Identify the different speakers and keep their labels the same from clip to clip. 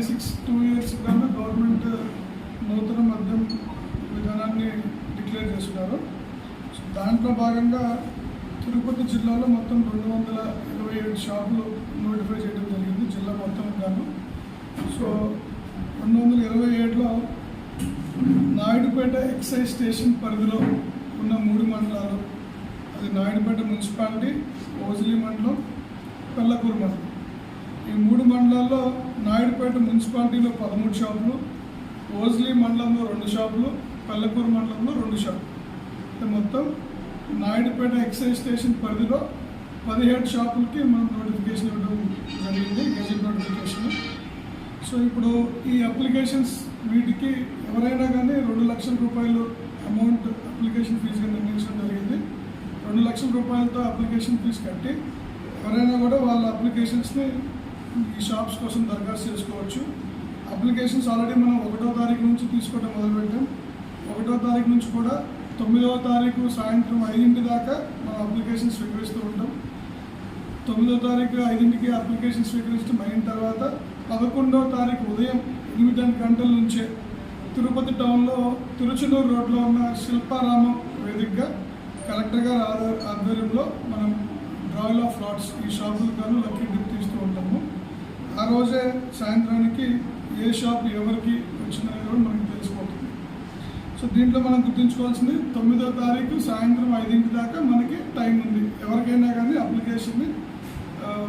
Speaker 1: Twenty six two years గాను government నూతన మద్యం విధానాన్ని డిక్లేర్ చేస్తున్నారు. సో దాంట్లో భాగంగా తిరుపతి జిల్లాలో మొత్తం రెండు వందల ఇరవై ఏడు షాపులు నోటిఫై చేయడం జరిగింది జిల్లా మొత్తం గాను. సో రెండు వందల ఇరవై ఏడులో నాయుడుపేట ఎక్సైజ్ స్టేషన్ పరిధిలో ఉన్న మూడు మండలాలు అది నాయుడుపేట మున్సిపాలిటీ ఓజిలి మండలం పెళ్ళకూరు మండలం. ఈ మూడు మండలాల్లో నాయుడుపేట మున్సిపాలిటీలో పదమూడు షాపులు ఓజ్లీ మండలంలో రెండు షాపులు పల్లెపూర్ మండలంలో రెండు షాపులు. మొత్తం నాయుడుపేట ఎక్సైజ్ స్టేషన్ పరిధిలో పదిహేడు షాపులకి మనం నోటిఫికేషన్ ఇవ్వడం జరిగింది గెజెట్ నోటిఫికేషన్. సో ఇప్పుడు ఈ అప్లికేషన్స్ వీటికి ఎవరైనా కానీ రెండు లక్షల రూపాయలు అమౌంట్ అప్లికేషన్ ఫీజుగా నిర్ణయించడం జరిగింది. రెండు లక్షల రూపాయలతో అప్లికేషన్ ఫీజు కట్టి ఎవరైనా కూడా వాళ్ళ అప్లికేషన్స్ని ఈ షాప్స్ కోసం దరఖాస్తు చేసుకోవచ్చు. అప్లికేషన్స్ ఆల్రెడీ మనం ఒకటో తారీఖు నుంచి తీసుకోవడం మొదలుపెట్టాం. ఒకటో తారీఖు నుంచి కూడా తొమ్మిదవ తారీఖు సాయంత్రం ఐదింటి దాకా మనం అప్లికేషన్ స్వీకరిస్తూ ఉంటాం. తొమ్మిదో తారీఖు ఐదింటికి అప్లికేషన్ స్వీకరించడం అయిన తర్వాత పదకొండవ తారీఖు ఉదయం ఎనిమిది గంటల నుంచే తిరుపతి టౌన్లో తిరుచునూరు రోడ్లో ఉన్న శిల్పారామం వేదికగా కలెక్టర్ గారి ఆధ్వర్యంలో మనం డ్రాయల్ ఆఫ్ లాట్స్ ఈ షాపులకు గాను లక్కీ రోజే సాయంత్రానికి ఏ షాప్ ఎవరికి వచ్చిందనేది కూడా మనకి తెలిసిపోతుంది. సో దీంట్లో మనం గుర్తుంచుకోవాల్సింది తొమ్మిదో తారీఖు సాయంత్రం ఐదింటి దాకా మనకి టైం ఉంది. ఎవరికైనా కానీ అప్లికేషన్ని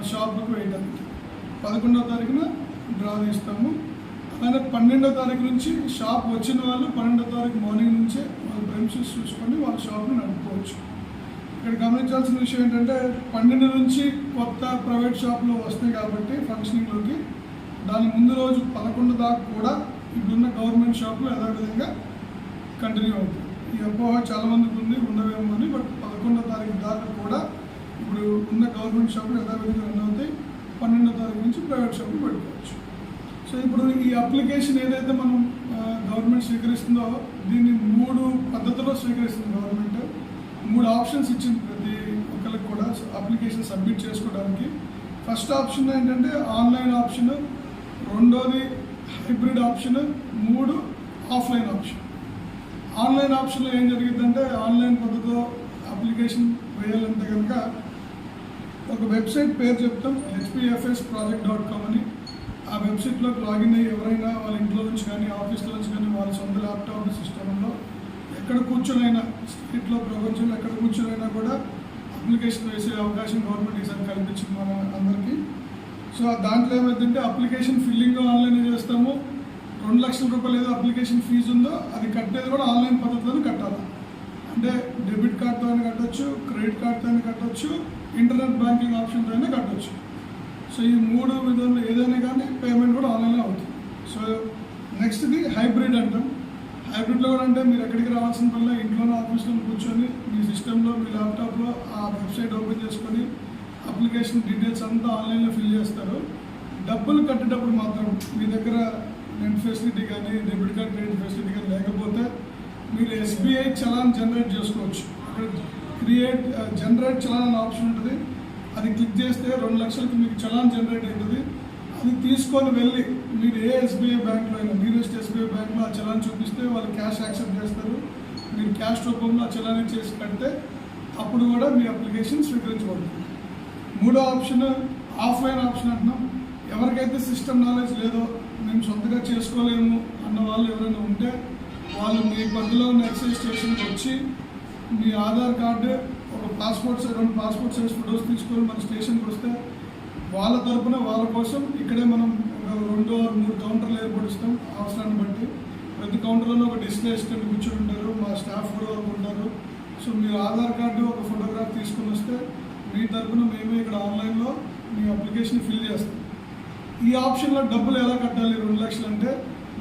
Speaker 1: షాప్కి వేయడానికి. పదకొండవ తారీఖున డ్రా చేస్తాము. అలానే పన్నెండో తారీఖు నుంచి షాప్ వచ్చిన వాళ్ళు పన్నెండో తారీఖు మార్నింగ్ నుంచే వాళ్ళ బ్రెంచెస్ చూసుకొని వాళ్ళ షాప్ని నడుపుకోవచ్చు. ఇక్కడ గమనించాల్సిన విషయం ఏంటంటే పన్నెండు నుంచి కొత్త ప్రైవేట్ షాపులు వస్తాయి కాబట్టి ఫంక్షనింగ్లోకి దాని ముందు రోజు పదకొండు దాకా కూడా ఇప్పుడున్న గవర్నమెంట్ షాపులు యథావిధంగా కంటిన్యూ అవుతుంది ఈ అపోహ చాలా మందికి ఉంది ఉండవేమో అని బట్ పదకొండో తారీఖు దాకా కూడా ఇప్పుడు ఉన్న గవర్నమెంట్ షాపులు యథావిధంగా రన్ అవుతాయి. పన్నెండో తారీఖు నుంచి ప్రైవేట్ షాపులు పెట్టుకోవచ్చు. సో ఇప్పుడు ఈ అప్లికేషన్ ఏదైతే మనం గవర్నమెంట్ స్వీకరిస్తుందో దీన్ని మూడు పద్ధతుల్లో స్వీకరిస్తుంది గవర్నమెంట్. మూడు ఆప్షన్స్ ఇచ్చింది ప్రతి ఒక్కరికి కూడా అప్లికేషన్ సబ్మిట్ చేసుకోవడానికి. ఫస్ట్ ఆప్షన్ ఏంటంటే ఆన్లైన్ ఆప్షన్ రెండోది హైబ్రిడ్ ఆప్షన్ మూడు ఆఫ్లైన్ ఆప్షన్. ఆన్లైన్ ఆప్షన్లో ఏం జరిగిందంటే ఆన్లైన్ పద్ధతిలో అప్లికేషన్ వేయాలంటే కనుక ఒక వెబ్సైట్ పేరు చెప్తాం హెచ్పిఎఫ్ఎస్ ప్రాజెక్ట్ డాట్ కామ్ అని. ఆ వెబ్సైట్లోకి లాగిన్ అయ్యి ఎవరైనా వాళ్ళ ఇంట్లో నుంచి కానీ ఆఫీస్లో నుంచి కానీ వాళ్ళ సొంత ల్యాప్టాప్ సిస్టంలో ఎక్కడ కూర్చొనైనా స్టేట్లో ప్రపంచంలో ఎక్కడ కూర్చొనైనా కూడా అప్లికేషన్ వేసే అవకాశం గవర్నమెంట్ ఈసారి కల్పించింది మన అందరికీ. సో దాంట్లో ఏమైందంటే అప్లికేషన్ ఫిల్లింగ్ ఆన్లైన్ చేస్తాము. రెండు లక్షల రూపాయలు ఏదో అప్లికేషన్ ఫీజు ఉందో అది కట్టేది కూడా ఆన్లైన్ పద్ధతిలో కట్టాలి. అంటే డెబిట్ కార్డ్తో అయినా కట్టొచ్చు క్రెడిట్ కార్డ్తో అయినా కట్టొచ్చు ఇంటర్నెట్ బ్యాంకింగ్ ఆప్షన్తో అయినా కట్టొచ్చు. సో ఈ మూడు విధాలు ఏదైనా కానీ పేమెంట్ కూడా ఆన్లైన్లో అవుతుంది. సో నెక్స్ట్ది హైబ్రిడ్ అంటాం. హైబ్రిడ్లో కూడా అంటే మీరు ఎక్కడికి రావాల్సిన పనిలో ఇంట్లోనే ఆఫీస్లో కూర్చొని మీ సిస్టంలో మీ ల్యాప్టాప్లో ఆ వెబ్సైట్ ఓపెన్ చేసుకొని అప్లికేషన్ డీటెయిల్స్ అంతా ఆన్లైన్లో ఫిల్ చేస్తారు. డబ్బులు కట్టేటప్పుడు మాత్రం మీ దగ్గర నెట్ ఫెసిలిటీ కానీ డెబిట్ కార్డ్ క్రెడిట్ ఫెసిలిటీ కానీ లేకపోతే మీరు ఎస్బీఐ చలాన్ జనరేట్ చేసుకోవచ్చు. అక్కడ క్రియేట్ జనరేట్ చలాన్ అనే ఆప్షన్ ఉంటుంది. అది క్లిక్ చేస్తే రెండు లక్షలకి మీకు చలాన్ జనరేట్ అవుతుంది. అది తీసుకొని వెళ్ళి మీరు ఏ ఎస్బీఐ బ్యాంక్లో అయినా నియరెస్ట్ ఎస్బీఐ బ్యాంక్లో ఆ చలాన్ చూపిస్తే వాళ్ళు క్యాష్ యాక్సెప్ట్ చేస్తారు. మీరు క్యాష్ రూపంలో ఆ చలాన్ని చేసి కడితే అప్పుడు కూడా మీ అప్లికేషన్ స్వీకరించబడుతుంది. మూడో ఆప్షన్ ఆఫ్లైన్ ఆప్షన్ అంటున్నాం. ఎవరికైతే సిస్టమ్ నాలెడ్జ్ లేదో మేము సొంతగా చేసుకోలేము అన్న వాళ్ళు ఎవరైనా ఉంటే వాళ్ళు మీ పరిధిలో ఉన్న ఎక్సైజ్ స్టేషన్కి వచ్చి మీ ఆధార్ కార్డు ఒక పాస్పోర్ట్ రెండు పాస్పోర్ట్ సైజ్ ఫొటోస్ తీసుకొని మన స్టేషన్కి వస్తే వాళ్ళ తరపున వాళ్ళ కోసం ఇక్కడే మనం రెండు ఆరు మూడు కౌంటర్లు ఏర్పడిస్తాం అవసరాన్ని బట్టి. ప్రతి కౌంటర్లో ఒక డిస్ప్లే అసిస్టెంట్ కూర్చొని ఉంటారు. మా స్టాఫ్ కూడా వరకు ఉంటారు. సో మీరు ఆధార్ కార్డు ఒక ఫోటోగ్రాఫ్ తీసుకొని వస్తే మీ తరపున మేమే ఇక్కడ ఆన్లైన్లో మీ అప్లికేషన్ ఫిల్ చేస్తాం. ఈ ఆప్షన్లో డబ్బులు ఎలా కట్టాలి? రెండు లక్షలు అంటే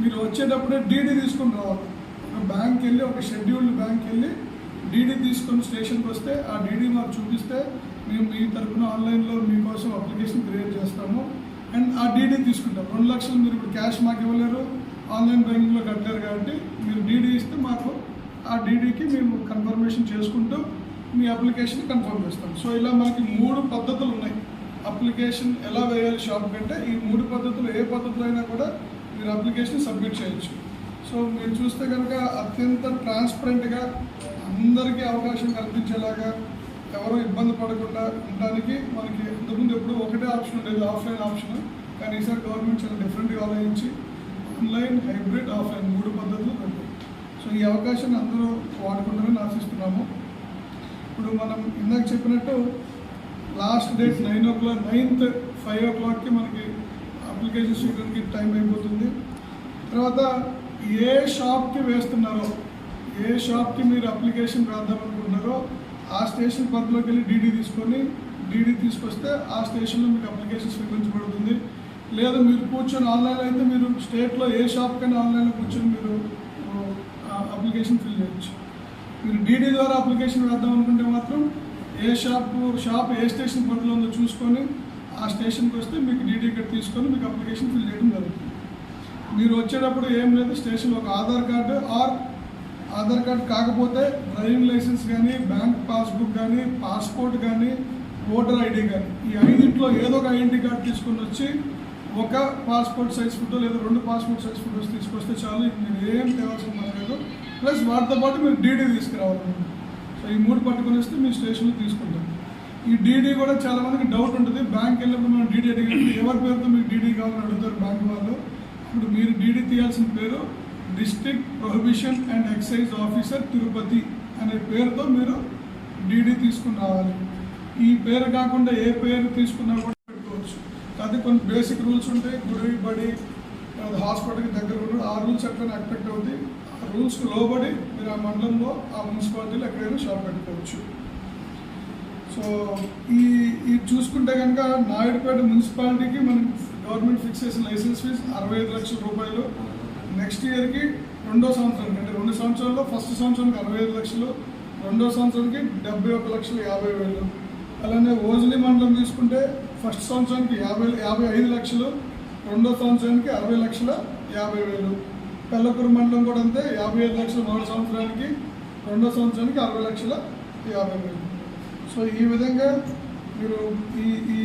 Speaker 1: మీరు వచ్చేటప్పుడే డీడీ తీసుకొని రావాలి. ఒక బ్యాంక్ వెళ్ళి ఒక షెడ్యూల్డ్ బ్యాంక్ వెళ్ళి డీడీ తీసుకొని స్టేషన్కి వస్తే ఆ డీడీ మాకు చూపిస్తే మేము మీ తరపున ఆన్లైన్లో మీకోసం అప్లికేషన్ క్రియేట్ చేస్తాము. అండ్ ఆ డీడీ తీసుకుంటాం. రెండు లక్షలు మీరు ఇప్పుడు క్యాష్ మాకు ఇవ్వలేరు. ఆన్లైన్ బ్యాంకింగ్లో కట్టలేరు కాబట్టి మీరు డీడీ ఇస్తే మాకు ఆ డీడీకి మేము కన్ఫర్మేషన్ చేసుకుంటూ. మీ అప్లికేషన్ కన్ఫర్మ్ చేస్తాం. సో ఇలా మనకి మూడు పద్ధతులు ఉన్నాయి. అప్లికేషన్ ఎలా వేయాలి షాప్ కంటే ఈ మూడు పద్ధతులు ఏ పద్ధతులు అయినా కూడా మీరు అప్లికేషన్ సబ్మిట్ చేయొచ్చు. సో మీరు చూస్తే కనుక అత్యంత ట్రాన్స్పరెంట్గా అందరికీ అవకాశం కల్పించేలాగా ఎవరు ఇబ్బంది పడకుండా ఉండడానికి మనకి ఇంతకుముందు ఎప్పుడు ఒకటే ఆప్షన్ ఉండేది ఆఫ్లైన్ ఆప్షన్. కానీ ఈసారి గవర్నమెంట్ చాలా డిఫరెంట్గా ఆలోచించి ఆన్లైన్ హైబ్రిడ్ ఆఫ్లైన్ మూడు పద్ధతులు పెట్టారు. సో ఈ అవకాశాన్ని అందరూ వాడుకుంటారని ఆశిస్తున్నాము. ఇప్పుడు మనం ఇందాక చెప్పినట్టు last date nine o'clock ninth five ఓ క్లాక్కి మనకి అప్లికేషన్ స్వీకరణకి టైం అయిపోతుంది. తర్వాత ఏ షాప్కి వేస్తున్నారో ఏ షాప్కి మీరు అప్లికేషన్ వేద్దాం అనుకుంటున్నారో ఆ స్టేషన్ పరిధిలోకి వెళ్ళి డీడీ తీసుకొని డీడీ తీసుకొస్తే ఆ స్టేషన్లో మీకు అప్లికేషన్ స్వీకరించబడుతుంది లేదా మీరు కూర్చొని ఆన్లైన్ అయితే మీరు స్టేట్లో ఏ షాప్కైనా ఆన్లైన్లో కూర్చొని మీరు అప్లికేషన్ ఫిల్ చేయొచ్చు. మీరు డీడీ ద్వారా అప్లికేషన్ వేద్దాం అనుకుంటే మాత్రం ఏ షాప్ షాప్ ఏ స్టేషన్ పరిధిలో ఉందో చూసుకొని ఆ స్టేషన్కి వస్తే మీకు డీడీ ఇక్కడ తీసుకొని మీకు అప్లికేషన్ ఫిల్ చేయడం జరుగుతుంది. మీరు వచ్చేటప్పుడు ఏం లేదు స్టేషన్ ఒక Aadhaar card or Aadhaar card కాకపోతే డ్రైవింగ్ లైసెన్స్ కానీ బ్యాంక్ పాస్బుక్ కానీ పాస్పోర్ట్ కానీ ఓటర్ ఐడి కానీ ఈ ఐదింట్లో ఏదో ఒక ఐడెంటిటీ కార్డు తీసుకొని వచ్చి ఒక పాస్పోర్ట్ సైజ్ ఫోటో లేదా రెండు పాస్పోర్ట్ సైజ్ ఫోటోస్ తీసుకొస్తే చాలు. మీరు ఏం తేవాల్సిన పని లేదు ప్లస్ వాటితో పాటు మీరు డీడీ తీసుకురావాలన్నమాట సో ఈ మూడు పట్టుకొని వస్తే మీ స్టేషన్లో తీసుకుంటాం. ఈ డీడీ కూడా చాలా మందికి డౌట్ ఉంటుంది. బ్యాంక్ వెళ్ళినప్పుడు మనం డీడీ అడిగినప్పుడు ఎవరి పేరుతో మీకు డీడీ కావాలని అడుగుతారు బ్యాంక్ వాళ్ళు. ఇప్పుడు మీరు డీడీ తీయాల్సిన పేరు district prohibition and excise officer Tirupati అనే పేరుతో మీరు డీడీ తీసుకుని రావాలి. ఈ పేరు కాకుండా ఏ పేరు తీసుకున్నా కూడా పెట్టుకోవచ్చు. అది కొన్ని బేసిక్ రూల్స్ ఉంటాయి. గుడి బడి హాస్పిటల్కి దగ్గర ఉండడం ఆ రూల్స్ ఎట్లయినా ఎఫెక్ట్ అవుతాయి. ఆ రూల్స్కి లోబడి మీరు ఆ మండలంలో ఆ మున్సిపాలిటీలో ఎక్కడైనా షాప్ పెట్టుకోవచ్చు. సో ఈ ఇది చూసుకుంటే కనుక నాయుడుపేట మున్సిపాలిటీకి మనం గవర్నమెంట్ ఫిక్స్ చేసిన లైసెన్స్ ఫీజు అరవై ఐదు లక్షల రూపాయలు. నెక్స్ట్ ఇయర్కి రెండో సంవత్సరానికి అంటే రెండు సంవత్సరాల్లో ఫస్ట్ సంవత్సరానికి అరవై ఐదు లక్షలు రెండో సంవత్సరానికి డెబ్బై ఒక లక్షలు యాభై వేలు. అలానే ఓజలి మండలం తీసుకుంటే ఫస్ట్ సంవత్సరానికి యాభై యాభై ఐదు లక్షలు రెండో సంవత్సరానికి అరవై లక్షల యాభై వేలు. పెళ్ళకూరు మండలం కూడా అంతే యాభై ఐదు లక్షలు మూడు సంవత్సరానికి రెండో సంవత్సరానికి అరవై లక్షల యాభై వేలు. సో ఈ విధంగా మీరు ఈ ఈ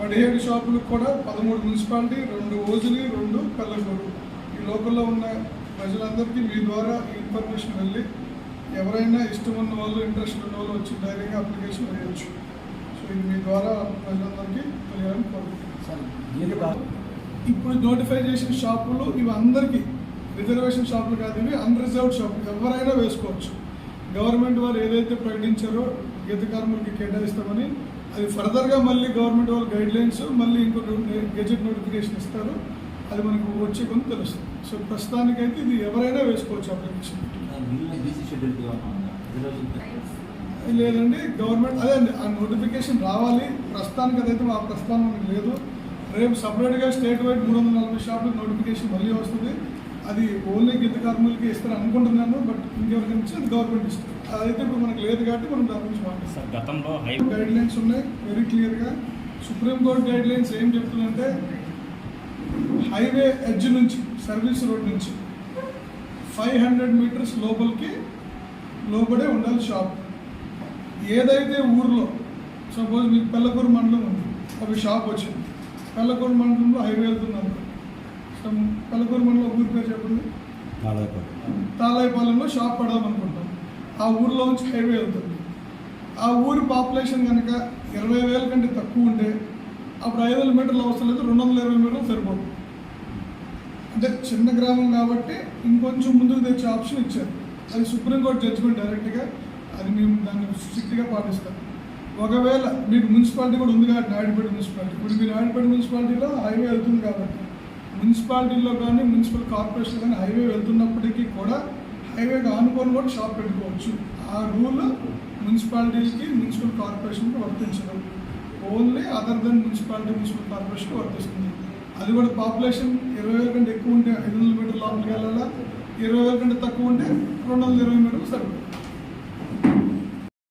Speaker 1: పదిహేడు షాపులకు కూడా పదమూడు మున్సిపాలిటీ రెండు ఓజులి రెండు పెళ్ళకూరు. లోకల్లో ఉన్న ప్రజలందరికీ మీ ద్వారా ఇన్ఫర్మేషన్ వెళ్ళి ఎవరైనా ఇష్టం ఉన్న వాళ్ళు ఇంట్రెస్ట్ ఉన్న వాళ్ళు వచ్చి ధైర్యంగా అప్లికేషన్ వేయచ్చు సో ఇది మీ ద్వారా ప్రజలందరికీ తెలియాలని కోరుకుంటున్నాను. ఇప్పుడు నోటిఫై చేసిన షాపులు ఇవి అందరికీ. రిజర్వేషన్ షాపులు కాదు ఇవి అన్రిజర్వ్డ్ షాపులు ఎవరైనా వేసుకోవచ్చు. గవర్నమెంట్ వారు ఏదైతే ప్రకటించారో గీత కార్మికులకి కేటాయిస్తామని అది ఫర్దర్గా మళ్ళీ గవర్నమెంట్ వాళ్ళ గైడ్ లైన్స్ మళ్ళీ ఇంకో గెజెట్ నోటిఫికేషన్ ఇస్తారు. అది మనకు వచ్చే కొంత తెలుస్తుంది సో ప్రస్తుతానికైతే ఇది ఎవరైనా వేసుకోవచ్చు అప్లికేషన్ లేదండి గవర్నమెంట్ అదే అండి ఆ నోటిఫికేషన్ రావాలి. ప్రస్తుతానికి అదైతే మా ప్రస్తుతానం మనకి లేదు. రేపు సపరేట్గా స్టేట్ వైడ్ మూడు వందల నలభై షాపులకు నోటిఫికేషన్ మళ్ళీ వస్తుంది. అది ఓన్లీ గీత కార్మికులకి ఇస్తారు అనుకుంటున్నాను బట్ ఇంకెవరికి ఇచ్చి అది గవర్నమెంట్ ఇస్తారు. అదైతే ఇప్పుడు మనకు లేదు కాబట్టి మనం దాని గురించి మాట్లాడతాం.
Speaker 2: సార్ గతంలో హై
Speaker 1: గైడ్ లైన్స్ ఉన్నాయి వెరీ క్లియర్గా సుప్రీంకోర్టు గైడ్ లైన్స్ ఏం చెప్తుందంటే హైవే ఎడ్జ్ నుంచి సర్వీస్ రోడ్ నుంచి ఫైవ్ హండ్రెడ్ మీటర్స్ లోపలికి లోపడే ఉండాలి షాప్. ఏదైతే ఊర్లో సపోజ్ మీకు పెళ్ళకూరు మండలం ఉంది ఒక షాప్ వచ్చింది. పెళ్ళకూరు మండలంలో హైవే వెళ్తున్నాను పెళ్ళకూరు మండలం ఊరి పేరు చెప్పండి? తాలాయిపాలెంలో షాప్ పెడదాం అనుకుంటాం. ఆ ఊర్లో నుంచి హైవే వెళ్తుంది. ఆ ఊరి పాపులేషన్ కనుక ఇరవై వేల కంటే తక్కువ ఉంటే అప్పుడు ఐదు వందల మీటర్లు అవసరం లేదు రెండు వందల ఇరవై మీటర్లు సరిపోతుంది. అంటే చిన్న గ్రామం కాబట్టి ఇంకొంచెం ముందుకు తెచ్చే ఆప్షన్ ఇచ్చారు. అది సుప్రీంకోర్టు జడ్జిమెంట్ డైరెక్ట్గా అది మేము దాన్ని స్ట్రిక్ట్గా పాటిస్తాం. ఒకవేళ మీకు మున్సిపాలిటీ కూడా ఉంది కాబట్టి నాయుడుపేట మున్సిపాలిటీ ఇప్పుడు మీరు నాయుడుపేట మున్సిపాలిటీలో హైవే వెళ్తుంది కాబట్టి మున్సిపాలిటీలో కానీ మున్సిపల్ కార్పొరేషన్ కానీ హైవే వెళ్తున్నప్పటికీ కూడా హైవేకి ఆనుకొని కూడా షాప్ పెట్టుకోవచ్చు. ఆ రూల్ మున్సిపాలిటీకి మున్సిపల్ కార్పొరేషన్కి వర్తించదు. Only other then municipality municipal కార్పొరేషన్కి వర్తిస్తుంది. అది కూడా పాపులేషన్ ఇరవై వేల కంటే ఎక్కువ ఉంటే ఐదు వందల మీటర్ లోపలికి వెళ్ళాలా? ఇరవై వేల కంటే తక్కువ ఉంటే రెండు వందల ఇరవై మీటర్లు సరిపోతుంది.